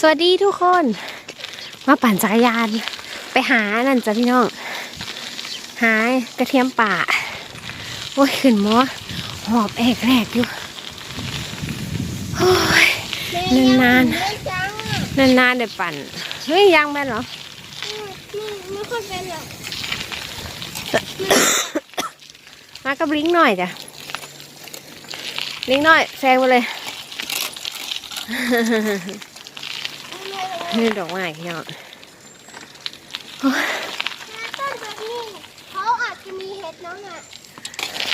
สวัสดีทุกคน มาปั่นจักรยาน ไปหานั่นจ้ะพี่น้อง หากระเทียมป่า โอ้ยขึ้นมอหอบแอกแรกอยู่โอ้ยนานๆไม่จังอะนานๆได้ปั่น เฮ้ยยังแม่นเหรอ ไม่ไม่ค่อยเป็นหรอกมากับลิงหน่อยจ้ะลิงหน่อยแซงไปเลย นี่ดอกไม้พี่น้องต้นแบบนี้เขาอาจจะมีเห็ดน้องอะ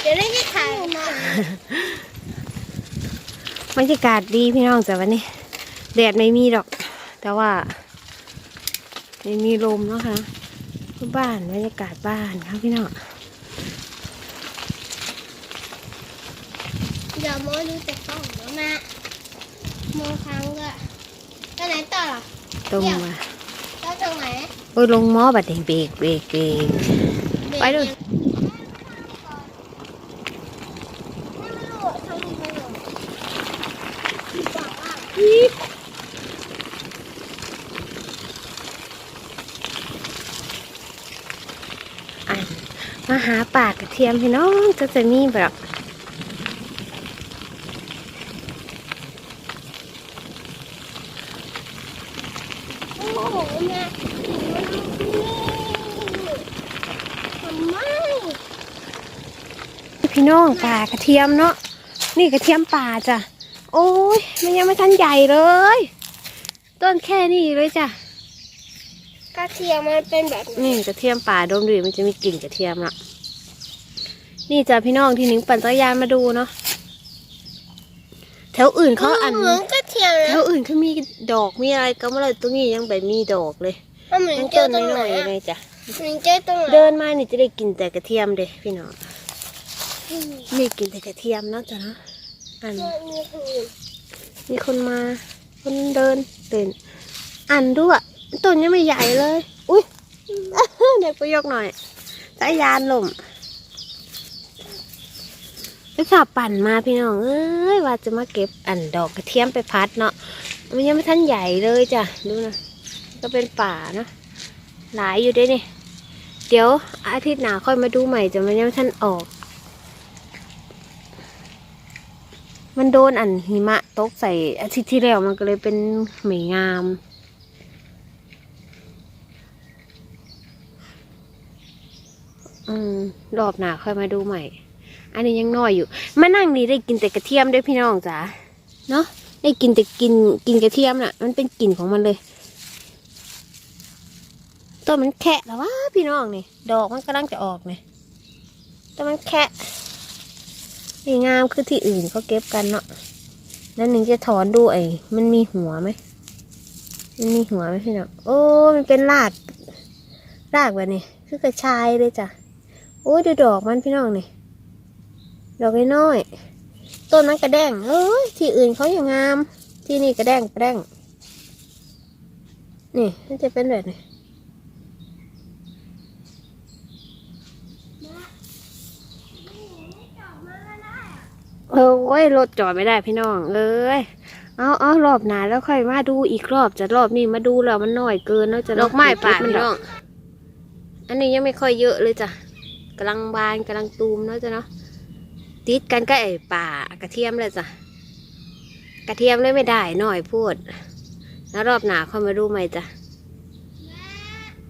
เดี๋ยวได้ที่ถ่ายมาบรรยากาศดีพี่น้องจ้ะวันนี้ แดดไม่มีดอก แต่ว่า ไม่มีลมเนาะคะบ้านบรรยากาศบ้านครับพี่น้องเดี๋ยวโมดูแต่กล้องแล้วนะโมครั้งก็ตอนไหนต่อล่ะต รงมาแล้วตรงไหนโอ้ยลงหม้อบัดเดงเบรกเบรกเบรกไปดูไม่รู้อะทำยังไงหรอบอกว่าอันมาหาปลากระเทียมพี่น้องก็จะมีแบบ โอ้โหแม่ทำไมพี่น้องปลากระเทียมเนาะนี่กระเทียมป่าจ้ะโอ้ยมันยังไม่ทันใหญ่เลย ต้นแค่นี้เลยจ้ะกระเทียมมันเป็นแบบนี้นี่กระเทียมป่าดมดูมันจะมีกลิ่นกระเทียมละนี่จ้ะพี่น้องที่หนิงปั่นจักรยานมาดูเนาะแถวอื่นเขาอันเหมือนกระ เทียมแถนะวอื่นเขามีดอกมีอะไรก็ไม่เลยตรงนี้ยังแบบมีดอกเลยมันเหมือนยังเจต้อนตรงไหนน้อยๆอะเลยจ้ะเหมือนเจอตรงไหนเดินมานี่จะได้กินแต่กระเทียมเด้พี่น้องนี่กินแต่กระเทียมเนาะจ้ะเนาะอันมีคือมีคนมา คนเดินเดินอันด้วยต้นยังไม่ใหญ่เลย อุ้ยเด็กไปยกหน่อยสายยานลม ไปขับปั่นมาพี่น้อง เอ้ยว่าจะมาเก็บอันดอกกระเทียมไปพัดเนาะมันยังไม่ทันใหญ่เลยจ้ะดูนะก็เป็นป่าเนาะหลายอยู่ด้วยนี่เดี๋ยวอาทิตย์หน้าค่อยมาดูใหม่จะมันยังไม่ทันออก มันโดนอันหิมะตกใส่อาทิตย์ที่แล้วมันก็เลยเป็นเหมยงามอืมรอบหน้าค่อยมาดูใหม่ อันนี้ยังน้อยอยู่มานั่งนี่ได้กินแต่กระเทียมด้วยพี่น้องจ๋าเนาะได้กินแต่กินกินกระเทียมน่ะ มันเป็นกลิ่นของมันเลยต้นมันแคะแล้ววะพี่น้องนี่ ดอกมันกำลังจะออกนี่ต้นมันแคะนี่งามคือที่อื่นเขาเก็บกันเนาะนั่นหนึ่งจะถอนดูไอ้มันมีหัวไหมมันมีหัวไหมพี่น้องโอ้มันเป็นรากรากแบบนี้คือกระชายเลยจ้ะโอ้ยดูดอกมันพี่น้องนี่ ดอกน้อยๆต้นนั้นกระแดงเอ้ยที่อื่นเขาอย่างงาม ที่นี่กระแดงกระแดงนี่มันจะเป็นแบบนี้เออโอ้ยรถจอดไม่ได้พี่น้อง เอ้ยเอาเอารอบหนาแล้วค่อยมาดูอีกรอบจะรอบนี้มาดูแล้วมันน้อยเกินแล้วจะดอกไม้ป่าพี่น้อง อันนี้ยังไม่ค่อยเยอะเลยจ้ะกำลังบานกำลังตูมเนาะจ้ะเนาะ ติดกันก็ไอ้ป่ากระเทียมเลยจ้ะกระเทียมเลยไม่ได้หน่อยพูด แล้วรอบหนาเข้ามาดูไหม่จ้ะ